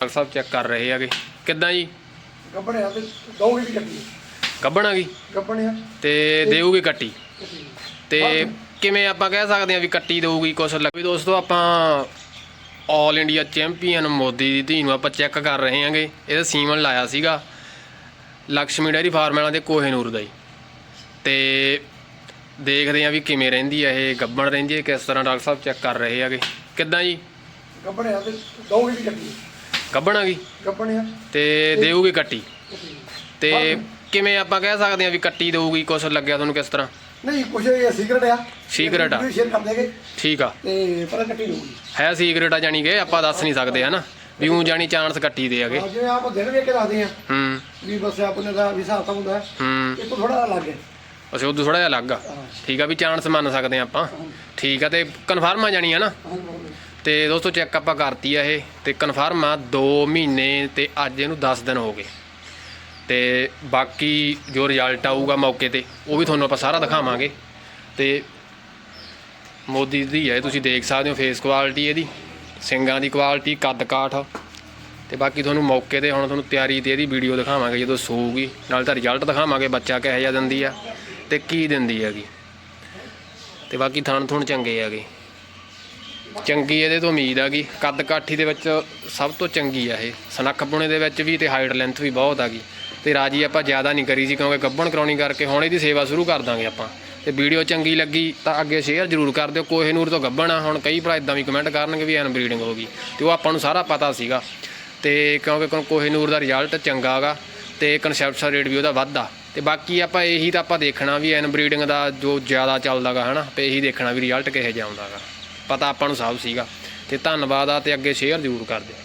Doctor ਸਾਹਿਬ check ਕਰ ਰਹੇ ਹੈਗੇ। ਕਿੱਦਾਂ ਜੀ? ਗੱਬਣਿਆ ਤੇ ਦੋਗੇ ਵੀ ਕੱਟੀ। ਗੱਬਣ ਆ ਗਈ ਗੱਬਣਿਆ ਤੇ ਦੇਊਗੀ ਕੱਟੀ? ਤੇ ਕਿਵੇਂ ਆਪਾਂ ਕਹਿ ਸਕਦੇ ਹਾਂ ਵੀ ਕੱਟੀ ਦੇਊਗੀ ਕੁਛ ਲੱਗ ਵੀ ਦੋਸਤੋ ਆਪਾਂ ਆਲ ਇੰਡੀਆ ਚੈਂਪੀਅਨ ਮੋਦੀ ਦੀ ਧੀ ਨੂੰ ਆਪਾਂ ਚੈੱਕ ਕਰ ਰਹੇ ਹਾਂਗੇ। ਇਹਦਾ ਸੀਮਨ ਲਾਇਆ ਸੀਗਾ ਲక్ష్ਮੀ ਡੈਰੀ ਫਾਰਮ ਵਾਲਿਆਂ ਦੇ ਕੋਹੇਨੂਰ ਦਾ ਹੀ ਤੇ ਦੇਖਦੇ ਹਾਂ ਵੀ ਕਿਵੇਂ ਰਹਿੰਦੀ ਹੈ ਇਹ ਗੱਬਣ ਰਹਿੰਦੀ ਹੈ ਕਿਸ ਤਰ੍ਹਾਂ ਡਾਕਟਰ ਸਾਹਿਬ ਚੈੱਕ ਕਰ ਰਹੇ ਹੈਗੇ। ਕਿੱਦਾਂ ਜੀ? ਗੱਬਣਿਆ ਤੇ ਦੋਗੇ ਵੀ ਕੱਟੀ। ਗੱਬਣ ਆ ਗਈ? ਗੱਬਣਿਆ ਤੇ ਦੇਊਗੀ ਕੱਟੀ? ਤੇ ਕਿਵੇਂ ਆਪਾਂ ਕਹਿ ਸਕਦੇ ਹਾਂ ਵੀ ਕੱਟੀ ਦੇਊਗੀ ਕੁਛ ਲੱਗਿਆ ਤੁਹਾਨੂੰ ਕਿਸ ਤਰ੍ਹਾਂ? ਨਹੀਂ ਕੁਛ ਇਹ ਸੀਕ੍ਰੇਟ ਆ। Secret ਆ। ਸ਼ੇਅਰ ਕਰ ਦੇਗੇ ਠੀਕ ਆ। ਤੇ ਪਰ ਕੱਟੀ ਲਊਗੀ ਹੈ ਸੀਕ੍ਰੇਟ ਆ ਜਾਣੀ ਕਿ ਆਪਾਂ ਦੱਸ ਨਹੀਂ ਸਕਦੇ ਹਨਾ? ਵੀ ਉਹ ਜਾਣੀ ਚਾਂਸ ਕੱਟੀ ਦੇ ਹੈਗੇ ਹਾਂ, ਜਿਵੇਂ ਆਪ ਦਿਨ ਵੇਖ ਕੇ ਦੱਸਦੇ ਆ। ਹੂੰ। ਵੀ ਬਸ ਆਪਣੇ ਦਾ ਵੀ ਹਿਸਾਬ ਤਾਂ ਹੁੰਦਾ। ਹੈ। ਹੂੰ ਇਹ ਤੋਂ ਥੋੜਾ ਅਲੱਗ ਹੈ। ਅਸੀਂ ਉਦੋਂ ਥੋੜਾ ਜਿਹਾ ਅਲੱਗ ਆ। ਠੀਕ ਆ ਵੀ ਚਾਂਸ ਮੰਨ ਸਕਦੇ ਆ ਆਪਾਂ। ਠੀਕ ਆ ਤੇ ਕਨਫਰਮ ਆ ਜਾਣੀ ਆ ਨਾ। ਹਾਂ, ਬਰਾਬਰ। ਤੇ ਦੋਸਤੋ ਚੈੱਕ ਆਪਾਂ ਕਰਤੀ ਆ ਇਹ। ਤੇ ਕਨਫਰਮ ਆ 2 ਮਹੀਨੇ ਤੇ ਅੱਜ ਇਹਨੂੰ 10 ਦਿਨ ਹੋ ਗਏ। ਤੇ ਬਾਕੀ ਜੋ ਰਿਜ਼ਲਟ ਆਊਗਾ ਮੌਕੇ ਤੇ ਉਹ ਵੀ ਤੁਹਾਨੂੰ ਆਪਾਂ ਸਾਰਾ ਦਿਖਾਵਾਂਗੇ। ਤੇ ਮੋਦੀ ਦੀ ਹੈ ਤੁਸੀਂ ਦੇਖ ਸਕਦੇ ਹੋ ਫੇਸ ਕੁਆਲਿਟੀ ਇਹਦੀ। ਸਿੰਗਾਂ ਦੀ ਕੁਆਲਿਟੀ ਕੱਦ ਕਾਠ ਤੇ ਬਾਕੀ ਤੁਹਾਨੂੰ ਮੌਕੇ ਤੇ ਹੁਣ ਤੁਹਾਨੂੰ ਤਿਆਰੀ ਤੇ ਇਹਦੀ ਵੀਡੀਓ ਦਿਖਾਵਾਂਗੇ ਜਦੋਂ ਸੂਗੀ ਨਾਲ ਤਾਂ ਰਿਜ਼ਲਟ ਦਿਖਾਵਾਂਗੇ ਬੱਚਾ ਕਿਹੋ ਜਿਹਾ ਦਿੰਦੀ ਆ। ਤੇ ਕੀ ਦਿੰਦੀ ਹੈਗੀ? ਤੇ ਬਾਕੀ ਥਣ ਥੁਣ ਚੰਗੇ ਹੈਗੇ। ਚੰਗੀ ਇਹਦੇ ਤੋਂ ਉਮੀਦ ਹੈਗੀ। ਕੱਦ ਕਾਠੀ ਦੇ ਵਿੱਚ ਸਭ ਤੋਂ ਚੰਗੀ ਆ ਇਹ। ਸਨੱਖ ਬੁਣੇ ਦੇ ਵਿੱਚ ਵੀ ਤੇ ਹਾਈਟ ਲੈਂਥ ਵੀ ਬਹੁਤ ਹੈਗੀ। ਤੇ ਰਾਜੀ ਆਪਾਂ ਜ਼ਿਆਦਾ ਨਹੀਂ ਕਰੀ ਸੀ ਕਿਉਂਕਿ ਗੱਭਣ ਕਰਾਉਣੀ ਕਰਕੇ ਹੁਣ ਇਹਦੀ ਸੇਵਾ ਸ਼ੁਰੂ ਕਰ ਦਾਂਗੇ ਆਪਾਂ। ਤੇ ਵੀਡੀਓ ਚੰਗੀ ਲੱਗੀ ਤਾਂ ਅੱਗੇ ਸ਼ੇਅਰ ਜ਼ਰੂਰ ਕਰ ਦਿਓ। ਕੋਹੇ ਨੂਰ ਤੋਂ ਗੱਬਣ ਆ। ਹੁਣ ਕਈ ਭਰਾ ਇਦਾਂ ਵੀ ਕਮੈਂਟ ਕਰਨਗੇ ਵੀ ਐਨ ਬਰੀਡਿੰਗ ਹੋ ਗਈ। ਤੇ ਉਹ ਆਪਾਂ ਨੂੰ ਸਾਰਾ ਪਤਾ ਸੀਗਾ। ਤੇ ਕਿਉਂਕਿ ਕੋਹੇ ਨੂਰ ਦਾ ਰਿਜ਼ਲਟ ਚੰਗਾ ਹੈਗਾ। ਤੇ ਕਨਸੈਪਟ ਰੇਟ ਵੀ ਉਹਦਾ ਵੱਧਦਾ ਤੇ ਬਾਕੀ ਆਪਾਂ ਇਹੀ ਤਾਂ ਆਪਾਂ ਦੇਖਣਾ ਵੀ ਐਨ ਬਰੀਡਿੰਗ ਦਾ ਜੋ ਜ਼ਿਆਦਾ ਚੱਲਦਾਗਾ ਹਨਾ ਤੇ ਇਹੀ ਦੇਖਣਾ ਵੀ ਰਿਜ਼ਲਟ ਕਿਹੋ ਜਿਹਾ ਆਉਂਦਾਗਾ। ਪਤਾ ਆਪਾਂ ਨੂੰ ਸਭ ਸੀਗਾ। ਤੇ ਧੰਨਵਾਦ ਆ ਤੇ ਅੱਗੇ ਸ਼ੇਅਰ ਜ਼ਰੂਰ ਕਰ ਦਿਓ